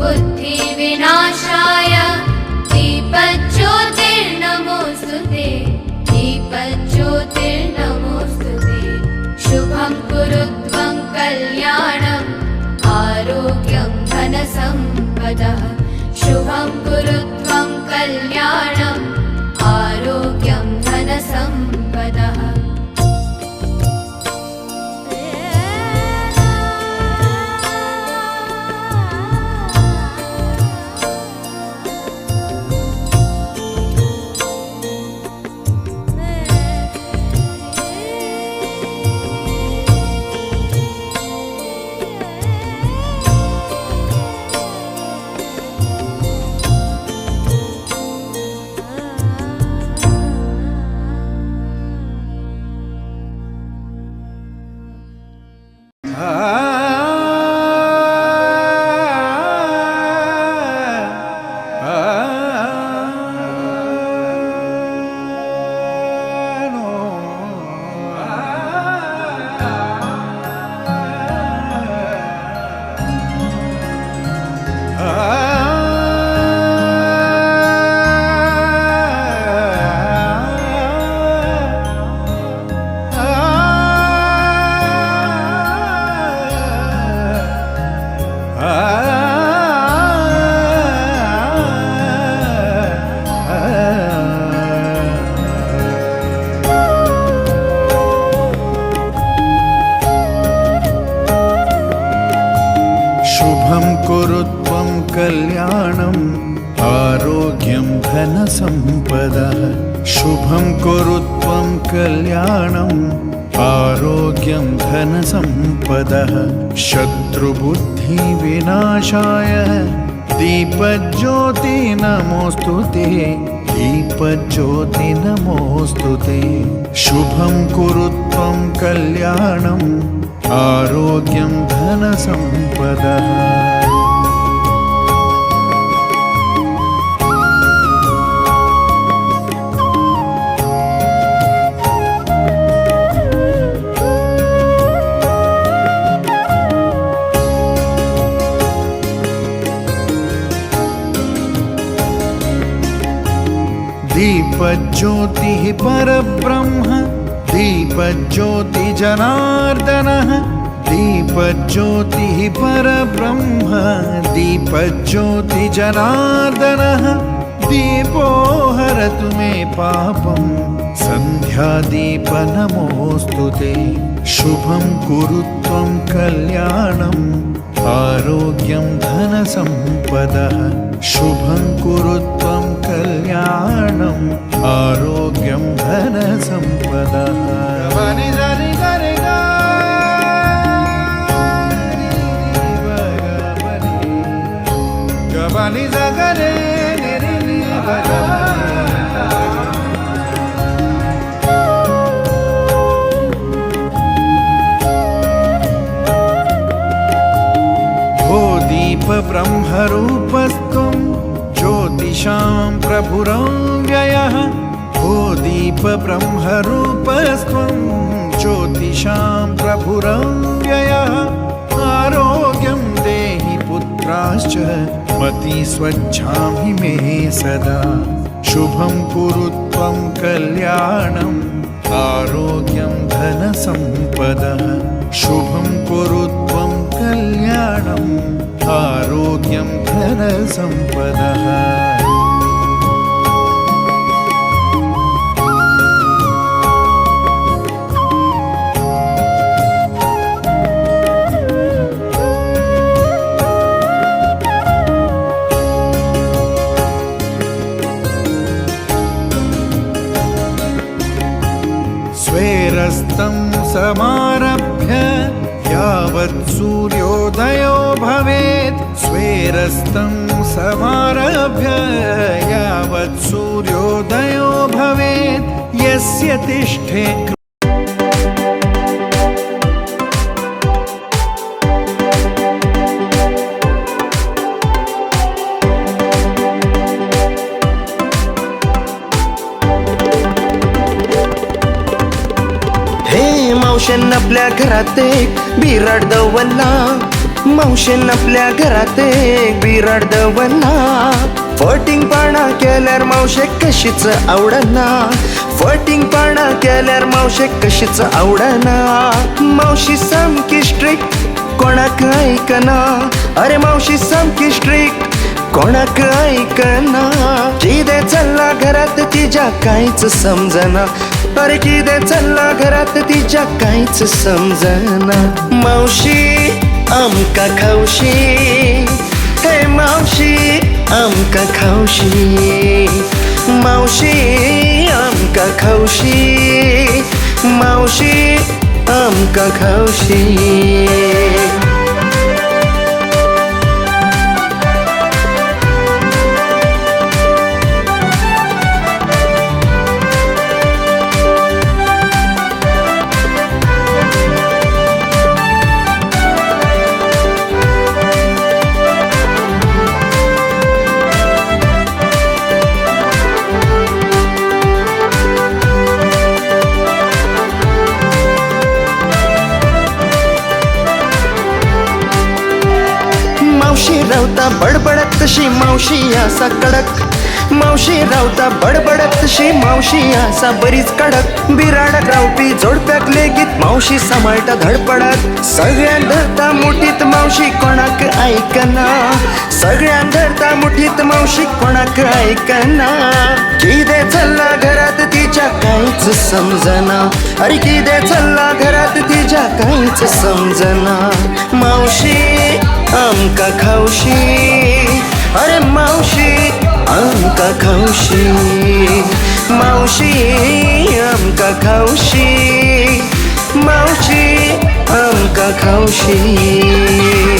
बुद्धिविनाशाय दीप ज्योतिर्नमोते दीपज्योतिर्नमो सुते शुभं कुरुत्वं कल्याणम् आरोग्यं धनसम्पदः। शुभं कुरुत्वं कल्याणम् आरोग्य सम्पदः शुभं कुरु त्वं कल्याणम् आरोग्यं धनसम्पदः शत्रुबुद्धिविनाशाय। दीपज्योति नमोऽस्तु ते दीपज्योति नमोऽस्तु ते। शुभं कुरु त्वं कल्याणम् आरोग्यं धनसम्पदः। दीपज्योतिः परब्रह्म दीपज्योतिजनार्दनः दीपज्योतिः परब्रह्म दीपज्योतिजनार्दनः दीपो हरतु मे पापम् सन्ध्यादीपनमोऽस्तु ते। शुभं कुरु त्वं कल्याणम् आरोग्यं धनसम्पदः। शुभं कुरु त्वं कल्याणम् आरोग्यं धनसम्पदः गबानी जगरे भो दीपब्रह्मरूपस्त्वं शां प्रभुरव्ययः भो दीपब्रह्मरूपस्त्वं ज्योतिषां प्रभुरव्ययः आरोग्यं देहि पुत्राश्च मति मे सदा। शुभं कुरु त्वं कल्याणम् आरोग्यं धनसम्पदः। शुभं कुरु त्वं कल्याणम् आरोग्यं धनसम्पदः। समारभ्य यावत् सूर्योदयो भवेत् स्वेरस्तं समारभ्य यावत् सूर्योदयो भवेत् यस्य तिष्ठे मावशेन आपल्या घरात एक बिराड दवल्ला मावशेन आपल्या घरात एक बिराड दवल्ला फटिंग पाणा केल्यार मावशेक कशीच आवडना. फटिंग पाणा केल्यार मावशेक कशीच आवडना. मावशी सामकी स्ट्रिक्ट कोणाक ऐकना. अरे मावशी सामकी स्ट्रिक्ट कोणाक ऐकना. कितें चल्ला घरात तिच्या कांयच समजना. अरे दे चल्ला घरात तिच्या कांयच समजना. मावशी आमकां खावशी हे मावशी आमकां खावशी मावशी आमकां खावशी मावशी आमकां खावशी बडबडत मावशी आसा बरीच कडक. बिराडक रावपी जोडप्याक लेगीत. मावशी सांबाळटा धडपडत. सगळ्यान धरता मुठीत मावशी कोणाक ऐकना. सगळ्यान धरता मुठीत मावशी कोणाक ऐकना. किदे चल्ला घरात तिच्या कांयच समजना. अरे किदे चल्ला घरात तिच्या कांयच समजना. मावशी आमकां खावशी. अरे 阿卡卡乌西，马乌西，阿卡卡乌西，马乌西，阿卡卡乌西。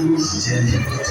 第一时间。